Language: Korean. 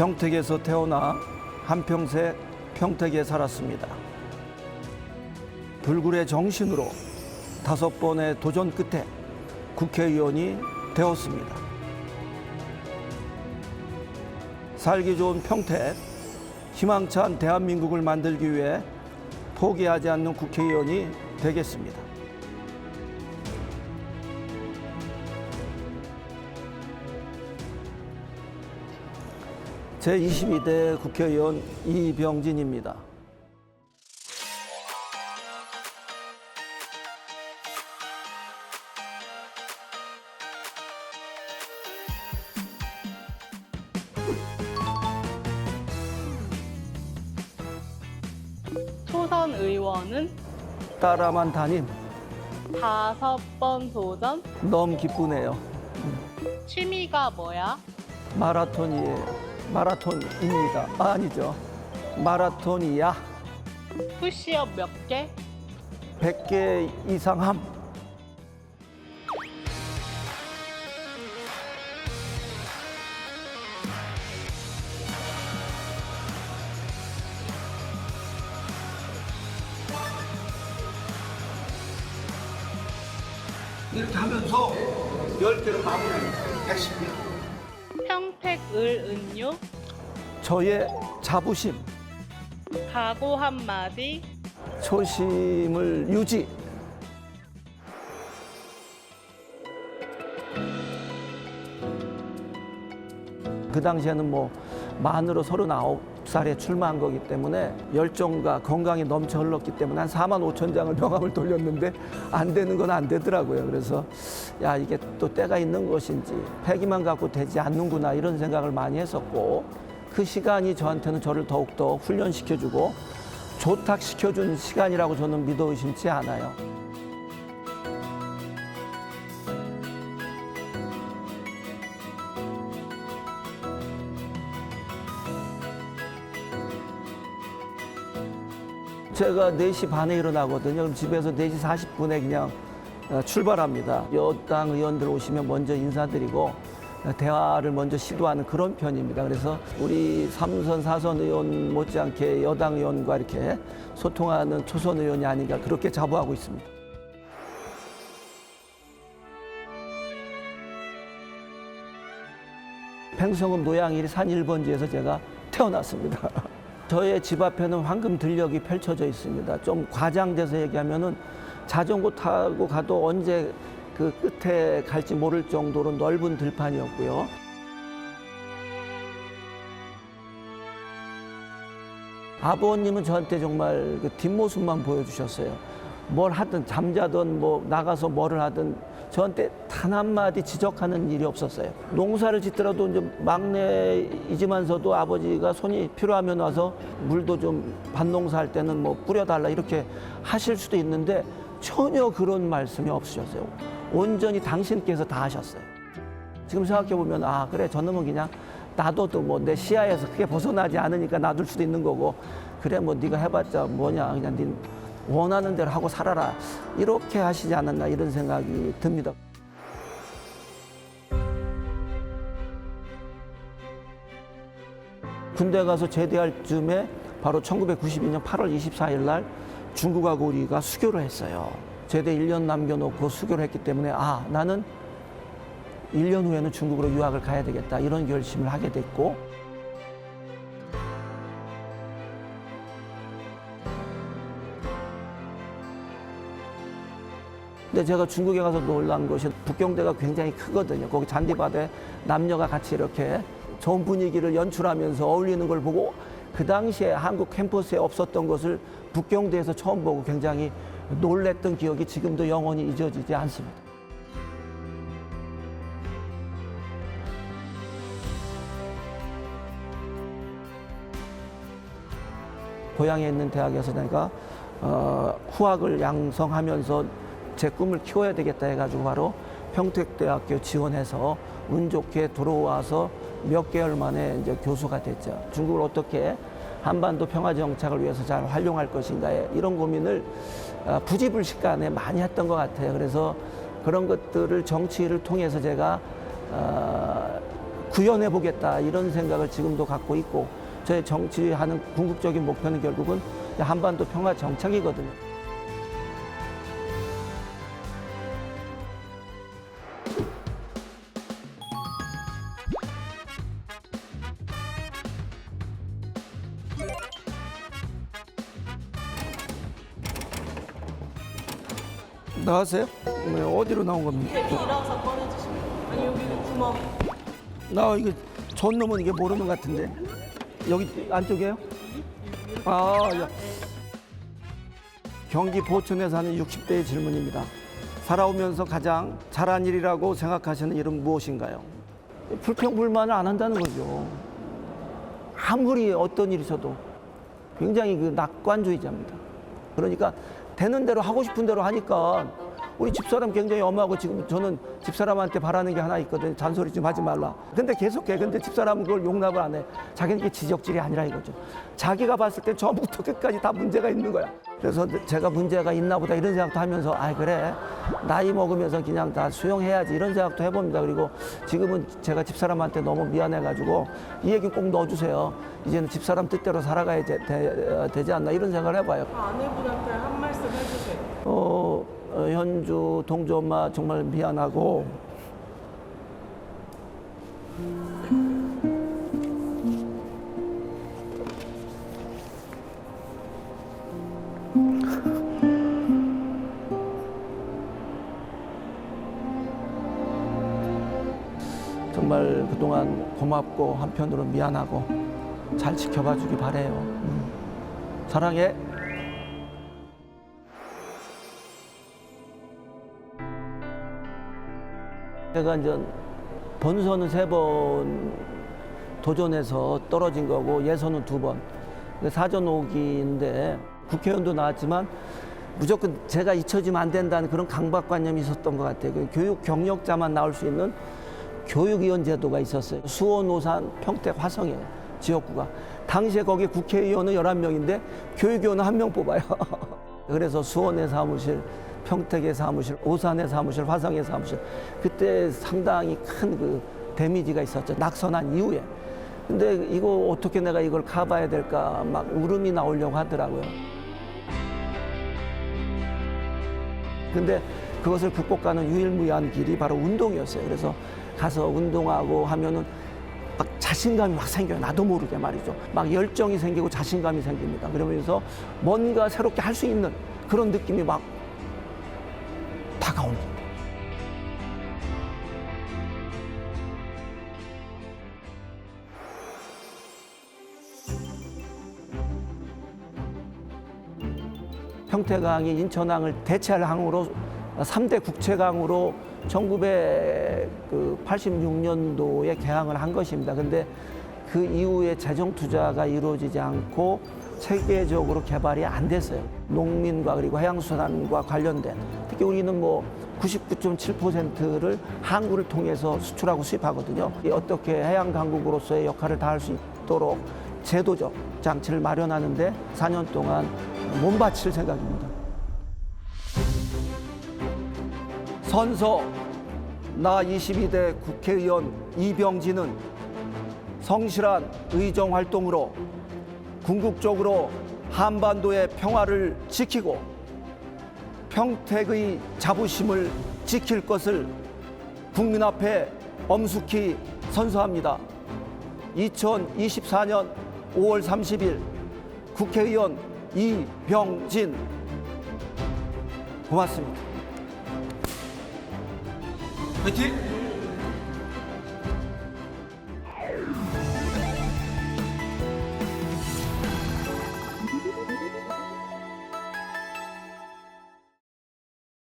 평택에서 태어나 한평생 평택에 살았습니다. 불굴의 정신으로 다섯 번의 도전 끝에 국회의원이 되었습니다. 살기 좋은 평택, 희망찬 대한민국을 만들기 위해 포기하지 않는 국회의원이 되겠습니다. 제22대 국회의원 이병진입니다. 초선 의원은 따라만 다닌 다섯 번 도전. 너무 기쁘네요. 취미가 뭐야? 마라톤이에요. 마라톤입니다. 아, 아니죠. 마라톤이야. 푸시업 몇 개? 100개 이상 함. 이렇게 하면서 10개를 마무리합니다. 110개. 평택 을 은유. 저의 자부심, 각오 한마디. 초심을 유지. 그 당시에는 뭐 만으로 39살에 출마한 거기 때문에 열정과 건강이 넘쳐 흘렀기 때문에 한 4만 5천 장을 명함을 돌렸는데 안 되는 건 안 되더라고요. 그래서 야 이게 또 때가 있는 것인지 패기만 갖고 되지 않는구나 이런 생각을 많이 했었고 그 시간이 저한테는 저를 더욱더 훈련시켜주고 조탁시켜준 시간이라고 저는 믿어 의심치 않아요. 제가 4시 반에 일어나거든요. 그럼 집에서 4시 40분에 그냥 어, 출발합니다. 여당 의원들 오시면 먼저 인사드리고 어, 대화를 먼저 시도하는 그런 편입니다. 그래서 우리 삼선, 사선 의원 못지않게 여당 의원과 이렇게 소통하는 초선 의원이 아닌가 그렇게 자부하고 있습니다. 팽성읍 노양일 산 1번지에서 제가 태어났습니다. 저의 집 앞에는 황금 들녘이 펼쳐져 있습니다. 좀 과장돼서 얘기하면은 자전거 타고 가도 언제 그 끝에 갈지 모를 정도로 넓은 들판이었고요. 아버님은 저한테 정말 그 뒷모습만 보여주셨어요. 뭘 하든 잠자든 뭐 나가서 뭐를 하든 저한테 단 한마디 지적하는 일이 없었어요. 농사를 짓더라도 이제 막내이지만서도 아버지가 손이 필요하면 와서 물도 좀 밭농사 할 때는 뭐 뿌려달라 이렇게 하실 수도 있는데 전혀 그런 말씀이 없으셨어요. 온전히 당신께서 다 하셨어요. 지금 생각해 보면 아 그래 저놈은 그냥 놔둬도 뭐 내 시야에서 크게 벗어나지 않으니까 놔둘 수도 있는 거고 그래 뭐 네가 해봤자 뭐냐 그냥 네 원하는 대로 하고 살아라 이렇게 하시지 않았나 이런 생각이 듭니다. 군대 가서 제대할 즈음에 바로 1992년 8월 24일 날 중국하고 우리가 수교를 했어요. 제대 1년 남겨놓고 수교를 했기 때문에 아 나는 1년 후에는 중국으로 유학을 가야 되겠다 이런 결심을 하게 됐고 근데 제가 중국에 가서 놀란 것이 북경대가 굉장히 크거든요. 거기 잔디밭에 남녀가 같이 이렇게 좋은 분위기를 연출하면서 어울리는 걸 보고 그 당시에 한국 캠퍼스에 없었던 것을 북경대에서 처음 보고 굉장히 놀랬던 기억이 지금도 영원히 잊어지지 않습니다. 고향에 있는 대학에서 내가 어, 후학을 양성하면서 제 꿈을 키워야 되겠다 해가지고 바로 평택대학교 지원해서 운 좋게 들어와서 몇 개월 만에 이제 교수가 됐죠. 중국을 어떻게 한반도 평화 정착을 위해서 잘 활용할 것인가에 이런 고민을 어, 부지불식간에 많이 했던 것 같아요. 그래서 그런 것들을 정치를 통해서 제가 어, 구현해 보겠다 이런 생각을 지금도 갖고 있고 저의 정치하는 궁극적인 목표는 결국은 한반도 평화 정착이거든요. 나가세요? 네, 어디로 나온 겁니까? 길어서 꺼내주시면 아니 여기 구멍 나 이거 전 놈은 이게 모르는 것 같은데 여기 안쪽이에요? 아, 야. 경기 포천에 사는 60대의 질문입니다. 살아오면서 가장 잘한 일이라고 생각하시는 일은 무엇인가요? 불평 불만을 안 한다는 거죠. 아무리 어떤 일이 있어도 굉장히 그 낙관주의자입니다. 그러니까 되는 대로 하고 싶은 대로 하니까 우리 집사람 굉장히 엄하고 지금 저는 집사람한테 바라는 게 하나 있거든요. 잔소리 좀 하지 말라. 근데 계속해. 근데 집사람은 그걸 용납을 안 해. 자기는 게 지적질이 아니라 이거죠. 자기가 봤을 때 처음부터 끝까지 다 문제가 있는 거야. 그래서 제가 문제가 있나 보다 이런 생각도 하면서 아 그래 나이 먹으면서 그냥 다 수용해야지 이런 생각도 해봅니다. 그리고 지금은 제가 집사람한테 너무 미안해가지고 이 얘기 꼭 넣어주세요. 이제는 집사람 뜻대로 살아가야 되, 되, 되지 않나 이런 생각을 해봐요. 아내분한테 한 말씀 해주세요 어, 어, 현주 동주 엄마 정말 미안하고 정말 그동안 고맙고 한편으로 미안하고 잘 지켜봐 주기 바래요. 음. 사랑해. 제가 이제 본선은 세 번 도전해서 떨어진 거고 예선은 두 번. 사전 오기인데 국회의원도 나왔지만 무조건 제가 잊혀지면 안 된다는 그런 강박관념이 있었던 것 같아요. 그 교육 경력자만 나올 수 있는 교육위원 제도가 있었어요. 수원, 오산, 평택, 화성이에요. 지역구가. 당시에 거기 국회의원은 11명인데 교육위원은 한 명 뽑아요. 그래서 수원의 사무실, 평택의 사무실, 오산의 사무실, 화성의 사무실. 그때 상당히 큰 그 데미지가 있었죠. 낙선한 이후에. 근데 이거 어떻게 내가 이걸 가봐야 될까 막 울음이 나오려고 하더라고요. 근데 그것을 극복하는 유일무이한 길이 바로 운동이었어요. 그래서 가서 운동하고 하면은 막 자신감이 막 생겨요. 나도 모르게 말이죠. 막 열정이 생기고 자신감이 생깁니다. 그러면서 뭔가 새롭게 할 수 있는 그런 느낌이 막 다가옵니다. 평택항이 인천항을 대체할 항으로 3대 국책항으로 그 1986년도에 개항을 한 것입니다. 근데 그 이후에 재정 투자가 이루어지지 않고 체계적으로 개발이 안 됐어요. 농민과 그리고 해양수산과 관련된 특히 우리는 뭐 99.7%를 항구를 통해서 수출하고 수입하거든요. 이 어떻게 해양 강국으로서의 역할을 다할 수 있도록 제도적 장치를 마련하는데 4년 동안 몸바칠 생각입니다. 선서 나 22대 국회의원 이병진은 성실한 의정 활동으로 궁극적으로 한반도의 평화를 지키고 평택의 자부심을 지킬 것을 국민 앞에 엄숙히 선서합니다. 2024년 5월 30일 국회의원 이병진 고맙습니다. 화이팅!